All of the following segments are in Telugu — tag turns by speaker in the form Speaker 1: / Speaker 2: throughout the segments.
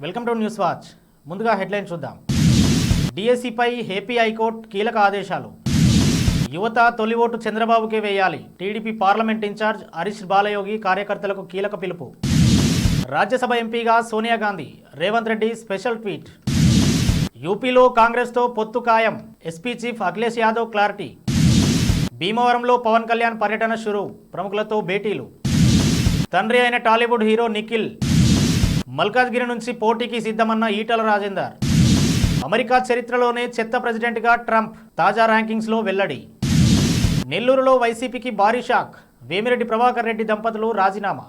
Speaker 1: Welcome to news watch. ముందుగా హెడ్లైన్ చూద్దాం. డిఎస్సిపై ఏపీ హైకోర్టు కీలక ఆదేశాలు. యువత తొలి ఓటు చంద్రబాబుకే వేయాలి. TDP parliament incharge Harish Balayogi కార్యకర్తలకు కీలక పిలుపు. రాజ్యసభ ఎంపీగా Sonia Gandhi. Revanth Reddy special tweet. యూపీలో కాంగ్రెస్తో పొత్తు ఖాయం. SP chief Akhilesh Yadav clarity. భీమవరంలో పవన్ కళ్యాణ్ పర్యటన షురు. ప్రముఖులతో భేటీలు. తండ్రి అయిన టాలీవుడ్ హీరో నిఖిల్. మల్కాజ్గిరి నుంచి పోటీకి సిద్ధమన్న ఈటల రాజేందర్. అమెరికా చరిత్రలోనే చెత్త ప్రెసిడెంట్గా ట్రంప్ తాజా ర్యాంకింగ్స్లో వెల్లడి. నెల్లూరులో వైసీపీకి భారీ షాక్. వేమిరెడ్డి ప్రభాకర్ రెడ్డి దంపతులు రాజీనామా.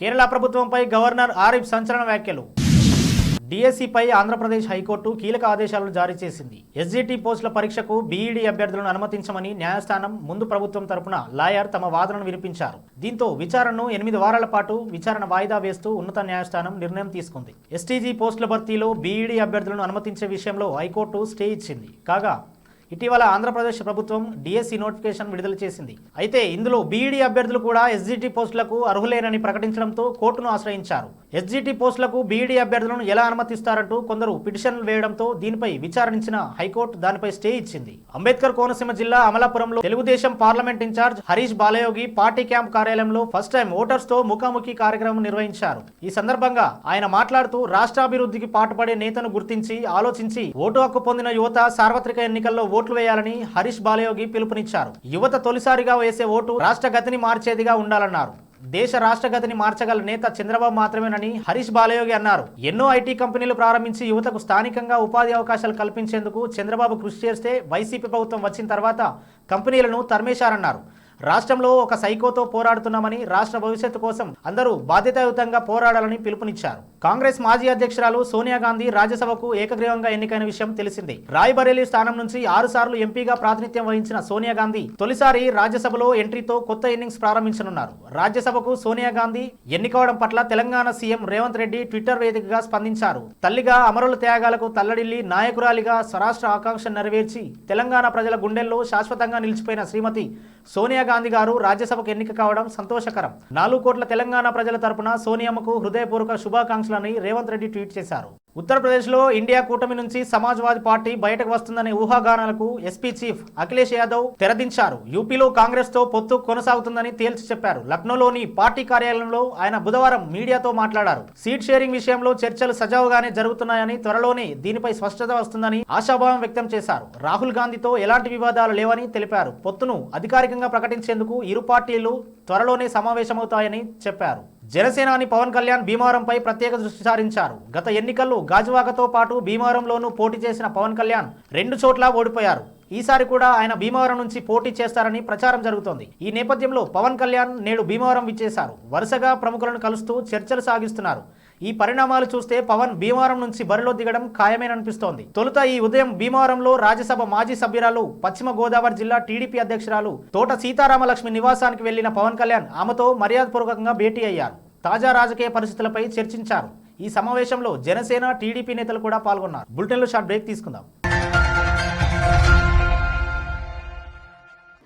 Speaker 1: కేరళ ప్రభుత్వంపై గవర్నర్ ఆరిఫ్ సంచలన వ్యాఖ్యలు. డిఎస్సిపై ఆంధ్రప్రదేశ్ హైకోర్టు కీలక ఆదేశాలను జారీ చేసింది. ఎస్జిటి పోస్టుల పరీక్షకు బీఈడి అభ్యర్థులను అనుమతించమని న్యాయస్థానం ముందు ప్రభుత్వం తరపున లాయర్ తమ వాదనను వినిపించారు. దీంతో విచారణను ఎనిమిది వారాల పాటు విచారణ వాయిదా వేస్తూ ఉన్నత న్యాయస్థానం నిర్ణయం తీసుకుంది. ఎస్టీజీ పోస్టుల భర్తీలో బీఈడీ అభ్యర్థులను అనుమతించే విషయంలో హైకోర్టు స్టే ఇచ్చింది. కాగా ఇటీవల ఆంధ్రప్రదేశ్ ప్రభుత్వం డిఎస్సి నోటిఫికేషన్ విడుదల చేసింది. అయితే ఇందులో బీఈడీ అభ్యర్థులు కూడా ఎస్జిటి పోస్టులకు అర్హులేనని ప్రకటించడంతో కోర్టును ఆశ్రయించారు. ఎస్జిటి పోస్టులకు బీఈడీ అభ్యర్థులను ఎలా అనుమతిస్తారంటూ కొందరు పిటిషన్లు వేయడంతో దీనిపై విచారించిన హైకోర్టు దానిపై స్టే ఇచ్చింది. అంబేద్కర్ కోనసీమ జిల్లా అమలాపురంలో Telugu Desam parliament incharge Harish Balayogi party camp కార్యాలయంలో ఫస్ట్ టైం ఓటర్స్తో ముఖాముఖి కార్యక్రమం నిర్వహించారు. ఈ సందర్భంగా ఆయన మాట్లాడుతూ రాష్ట్రాభివృద్ధికి పాటుపడే నేతను గుర్తించి ఆలోచించి ఓటు హక్కు పొందిన యువత సార్వత్రిక ఎన్నికల్లో ఓట్లు వేయాలని హరీష్ బాలయోగి పిలుపునిచ్చారు. యువత తొలిసారిగా వేసే ఓటు రాష్ట్ర గతిని మార్చేదిగా ఉండాలన్నారు. దేశ రాష్ట్రగతిని మార్చగల నేత చంద్రబాబు మాత్రమేనని హరీష్ బాలయోగి అన్నారు. ఎన్నో ఐటీ కంపెనీలు ప్రారంభించి యువతకు స్థానికంగా ఉపాధి అవకాశాలు కల్పించేందుకు చంద్రబాబు కృషి చేస్తే వైసీపీ ప్రభుత్వం వచ్చిన తర్వాత కంపెనీలను తరిమేశారన్నారు. రాష్ట్రంలో ఒక సైకోతో పోరాడుతున్నామని రాష్ట్ర భవిష్యత్తు కోసం అందరూ బాధ్యతాయుతంగా పోరాడాలని పిలుపునిచ్చారు. కాంగ్రెస్ మాజీ అధ్యక్షురాలు సోనియా గాంధీ రాజ్యసభకు ఏకగ్రీవంగా ఎన్నికైన విషయం తెలిసింది. రాయ్బరేలీ స్థానం నుంచి ఆరు సార్లు ఎంపీగా ప్రాతినిధ్యం వహించిన సోనియా గాంధీ తొలిసారి రాజ్యసభలో ఎంట్రీతో కొత్త ఇన్నింగ్స్ ప్రారంభించనున్నారు. రాజ్యసభకు సోనియా గాంధీ ఎన్నికవడం పట్ల తెలంగాణ సీఎం రేవంత్ రెడ్డి ట్విట్టర్ వేదికగా స్పందించారు. తల్లిగా అమరుల త్యాగాలకు తల్లడిల్లి నాయకురాలిగా స్వరాష్ట్ర ఆకాంక్ష నెరవేర్చి తెలంగాణ ప్రజల గుండెల్లో శాశ్వతంగా నిలిచిపోయిన శ్రీమతి సోనియా గాంధీ గారు రాజ్యసభకు ఎన్నిక కావడం సంతోషకరం. నాలుగు కోట్ల తెలంగాణ ప్రజల తరపున సోనియామ్మకు హృదయపూర్వక శుభాకాంక్షలని రేవంత్ రెడ్డి ట్వీట్ చేశారు. ఉత్తరప్రదేశ్లో ఇండియా కూటమి నుంచి సమాజ్వాదీ పార్టీ బయటకు వస్తుందనే ఊహాగానాలకు ఎస్పీ చీఫ్ అఖిలేష్ యాదవ్ తెరదించారు. యూపీలో కాంగ్రెస్తో పొత్తు కొనసాగుతుందని తేల్చి చెప్పారు. లక్నోలోని పార్టీ కార్యాలయంలో ఆయన బుధవారం మీడియాతో మాట్లాడారు. సీట్ షేరింగ్ విషయంలో చర్చలు సజావుగానే జరుగుతున్నాయని త్వరలోనే దీనిపై స్పష్టత వస్తుందని ఆశాభావం వ్యక్తం చేశారు. రాహుల్ గాంధీతో ఎలాంటి వివాదాలు లేవని తెలిపారు. పొత్తును అధికారికంగా ప్రకటించేందుకు ఇరు పార్టీలు త్వరలోనే సమావేశమవుతాయని చెప్పారు. జనసేనాని పవన్ కళ్యాణ్ భీమవరంపై ప్రత్యేక దృష్టి సారించారు. గత ఎన్నికల్లో గాజువాకతో పాటు భీమవరంలోనూ పోటీ చేసిన పవన్ కళ్యాణ్ రెండు చోట్ల ఓడిపోయారు. ఈసారి కూడా ఆయన భీమవరం నుంచి పోటీ చేస్తారని ప్రచారం జరుగుతోంది. ఈ నేపథ్యంలో పవన్ కళ్యాణ్ నేడు భీమవరం విచ్చేశారు. వరుసగా ప్రముఖులను కలుస్తూ చర్చలు సాగిస్తున్నారు. ఈ పరిణామాలు చూస్తే పవన్ భీమవరం నుంచి బరిలో దిగడం ఖాయమేననిపిస్తోంది. తొలుత ఈ ఉదయం భీమవరంలో రాజ్యసభ మాజీ సభ్యురాలు పశ్చిమ గోదావరి జిల్లా టీడీపీ అధ్యక్షురాలు తోట సీతారామలక్ష్మి నివాసానికి వెళ్ళిన పవన్ కళ్యాణ్ ఆమెతో మర్యాదపూర్వకంగా భేటీ అయ్యారు. తాజా రాజకీయ పరిస్థితులపై చర్చించారు. ఈ సమావేశంలో జనసేన టీడీపీ నేతలు కూడా పాల్గొన్నారు. బులెటిన్లో షార్ట్ బ్రేక్ తీసుకుందాం.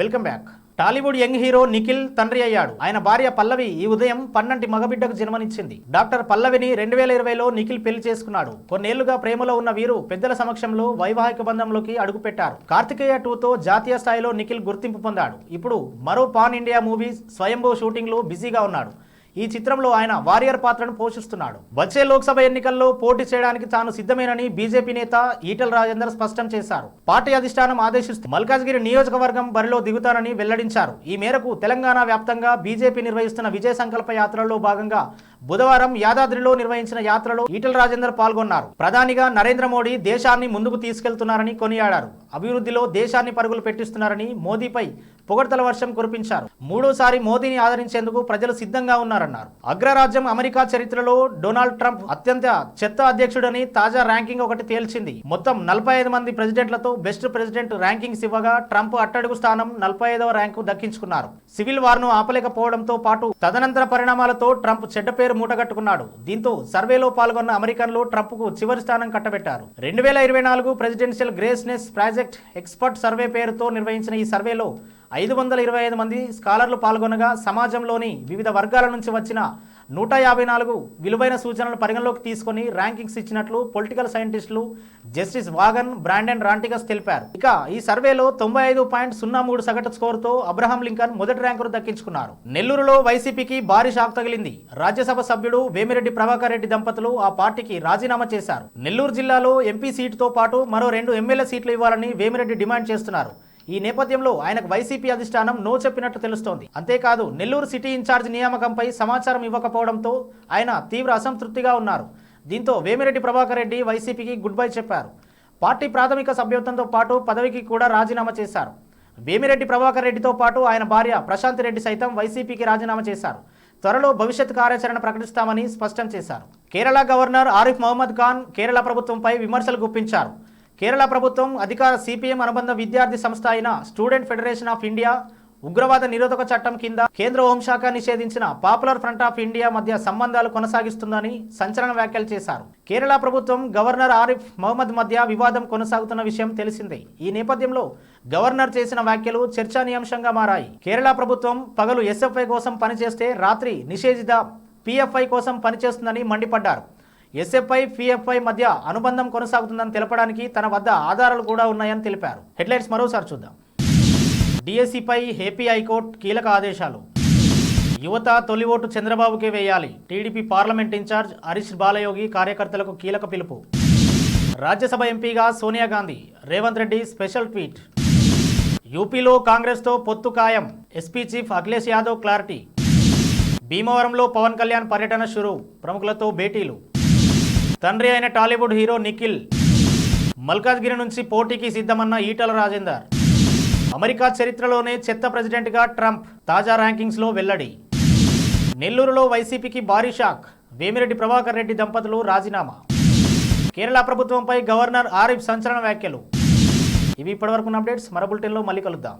Speaker 1: Welcome back. Tollywood young hero Nikhil తండ్రి అయ్యాడు. ఆయన భార్య పల్లవి ఈ ఉదయం పన్నంటి మగబిడ్డకు జన్మనిచ్చింది. డాక్టర్ పల్లవిని రెండు వేల ఇరవైలో నిఖిల్ పెళ్ళి చేసుకున్నాడు. కొన్నేళ్ళుగా ప్రేమలో ఉన్న వీరు పెద్దల సమక్షంలో వైవాహిక బంధంలోకి అడుగుపెట్టారు. కార్తికేయ టూతో జాతీయ స్థాయిలో నిఖిల్ గుర్తింపు పొందాడు. ఇప్పుడు మరో పాన్ ఇండియా మూవీస్ స్వయంభూ షూటింగ్లో బిజీగా ఉన్నాడు. ఈ చిత్రంలో ఆయన వారియర్ పాత్రను పోషిస్తున్నాడు. వచ్చే లోక్సభ ఎన్నికల్లో పోటీ చేయడానికి తాను సిద్ధమేనని బీజేపీ నేత ఈటల రాజేందర్ స్పష్టం చేశారు. పార్టీ అధిష్టానం ఆదేశిస్తూ మల్కాజ్గిరి నియోజకవర్గం బరిలో దిగుతానని వెల్లడించారు. ఈ మేరకు తెలంగాణ వ్యాప్తంగా బీజేపీ నిర్వహిస్తున్న విజయ సంకల్ప యాత్రలో భాగంగా బుధవారం యాదాద్రిలో నిర్వహించిన యాత్రలో ఈటల రాజేందర్ పాల్గొన్నారు. ప్రధానిగా నరేంద్ర మోడీ దేశాన్ని ముందుకు తీసుకెళ్తున్నారని కొనియాడారు. అభివృద్ధిలో దేశాన్ని పరుగులు పెట్టిస్తున్నారని మోదీపై పొగడ్తల వర్షం కురిపించారు. మూడోసారి మోదీని ఆదరించేందుకు ప్రజలు సిద్ధంగా ఉన్నారన్నారు. అగ్రరాజ్యం అమెరికా చరిత్రలో డొనాల్డ్ ట్రంప్ అత్యంత చెత్త అధ్యక్షుడని తాజా ర్యాంకింగ్ ఒకటి తేల్చింది. మొత్తం నలభై ఐదు మంది ప్రెసిడెంట్లతో బెస్ట్ ప్రెసిడెంట్ ర్యాంకింగ్స్ ఇవ్వగా ట్రంప్ అట్టడుగు స్థానం నలభై ఐదవ ర్యాంకు దక్కించుకున్నారు. సివిల్ వార్ను ఆపలేకపోవడంతో పాటు తదనంతర పరిణామాలతో ట్రంప్ చెడ్డ పేరు మూటగట్టుకున్నాడు. దీంతో సర్వేలో పాల్గొన్న అమెరికన్లు ట్రంప్కు చివరి స్థానం కట్టబెట్టారు. రెండు వేల ఇరవై నాలుగు presidential greatness project expert survey పేరుతో నిర్వహించిన ఈ సర్వేలో ఐదు వందల ఇరవై ఐదు మంది స్కాలర్లు పాల్గొనగా సమాజంలోని వివిధ వర్గాల నుంచి వచ్చిన నూట యాభై నాలుగు విలువైన సూచనలు పరిగణలోకి తీసుకొని ర్యాంకింగ్స్ ఇచ్చినట్లు పొలిటికల్ సైంటిస్టులు జస్టిస్ వాగన్ బ్రాండన్ రాంటిగస్ తెలిపారు. ఇక ఈ సర్వేలో తొంభై ఐదు పాయింట్ సున్నా మూడు సగటు స్కోర్తో అబ్రహాం లింకన్ మొదటి ర్యాంకును దక్కించుకున్నారు. నెల్లూరులో వైసీపీకి భారీ షాక్ తగిలింది. రాజ్యసభ సభ్యుడు వేమిరెడ్డి ప్రభాకర్ రెడ్డి దంపతులు ఆ పార్టీకి రాజీనామా చేశారు. నెల్లూరు జిల్లాలో ఎంపీ సీటుతో పాటు మరో రెండు ఎమ్మెల్యే సీట్లు ఇవ్వాలని వేమిరెడ్డి డిమాండ్ చేస్తున్నారు. ఈ నేపథ్యంలో ఆయనకు వైసీపీ అధిష్టానం నో చెప్పినట్టు తెలుస్తోంది. అంతేకాదు నెల్లూరు సిటీ ఇన్ఛార్జ్ నియామకంపై సమాచారం ఇవ్వకపోవడంతో ఆయన తీవ్ర అసంతృప్తిగా ఉన్నారు. దీంతో వేమిరెడ్డి ప్రభాకర్ రెడ్డి వైసీపీకి గుడ్ బై చెప్పారు. పార్టీ ప్రాథమిక సభ్యత్వంతో పాటు పదవికి కూడా రాజీనామా చేశారు. వేమిరెడ్డి ప్రభాకర్ రెడ్డితో పాటు ఆయన భార్య ప్రశాంత్ రెడ్డి సైతం వైసీపీకి రాజీనామా చేశారు. త్వరలో భవిష్యత్ కార్యాచరణ ప్రకటిస్తామని స్పష్టం చేశారు. కేరళ గవర్నర్ ఆరిఫ్ మహమ్మద్ ఖాన్ కేరళ ప్రభుత్వంపై విమర్శలు గుప్పించారు. కేరళ ప్రభుత్వం అధికార సిపిఎం అనుబంధ విద్యార్థి సంస్థ అయిన స్టూడెంట్ ఫెడరేషన్ ఆఫ్ ఇండియా ఉగ్రవాద నిరోధక చట్టం కింద కేంద్ర హోంశాఖ నిషేధించిన పాపులర్ ఫ్రంట్ ఆఫ్ ఇండియా మధ్య సంబంధాలు కొనసాగిస్తుందని సంచలన వ్యాఖ్యలు చేశారు. కేరళ ప్రభుత్వం గవర్నర్ ఆరిఫ్ మహమ్మద్ మధ్య వివాదం కొనసాగుతున్న విషయం తెలిసిందే. ఈ నేపథ్యంలో గవర్నర్ చేసిన వ్యాఖ్యలు చర్చానీయాంశంగా మారాయి. కేరళ ప్రభుత్వం పగలు ఎస్ఎఫ్ఐ కోసం పనిచేస్తే రాత్రి నిషేధిత పిఎఫ్ఐ కోసం పనిచేస్తుందని మండిపడ్డారు. ఎస్ఎఫ్ఐ పిఎఫ్ఐ మధ్య అనుబంధం కొనసాగుతుందని తెలపడానికి తన వద్ద ఆధారాలు కూడా ఉన్నాయని తెలిపారు. హెడ్లైన్స్ మరోసారి చూద్దాం. డిఎస్సిపై ఏపీ హైకోర్టు కీలక ఆదేశాలు. యువత తొలి ఓటు చంద్రబాబుకే వేయాలి. TDP parliament incharge Harish Balayogi కార్యకర్తలకు కీలక పిలుపు. రాజ్యసభ ఎంపీగా Sonia Gandhi. Revanth Reddy special tweet. యూపీలో కాంగ్రెస్తో పొత్తు ఖాయం. SP chief Akhilesh Yadav clarity. భీమవరంలో పవన్ కళ్యాణ్ పర్యటన షురు. ప్రముఖులతో భేటీలు. తండ్రి అయిన టాలీవుడ్ హీరో నిఖిల్ మల్కాజ్గిరి నుంచి పోటీకి సిద్ధమన్న ఈటల రాజేందర్. అమెరికా చరిత్రలోనే చెత్త ప్రెసిడెంట్గా ట్రంప్ తాజా ర్యాంకింగ్స్లో వెల్లడి. నెల్లూరులో వైసీపీకి భారీ షాక్ వేమిరెడ్డి ప్రభాకర్ రెడ్డి దంపతులు రాజీనామా. కేరళ ప్రభుత్వంపై గవర్నర్ ఆరిఫ్ సంచలన వ్యాఖ్యలు. ఇవి ఇప్పటివరకు అప్డేట్స్ మరో బులెటిన్లో మళ్ళీ కలుద్దాం.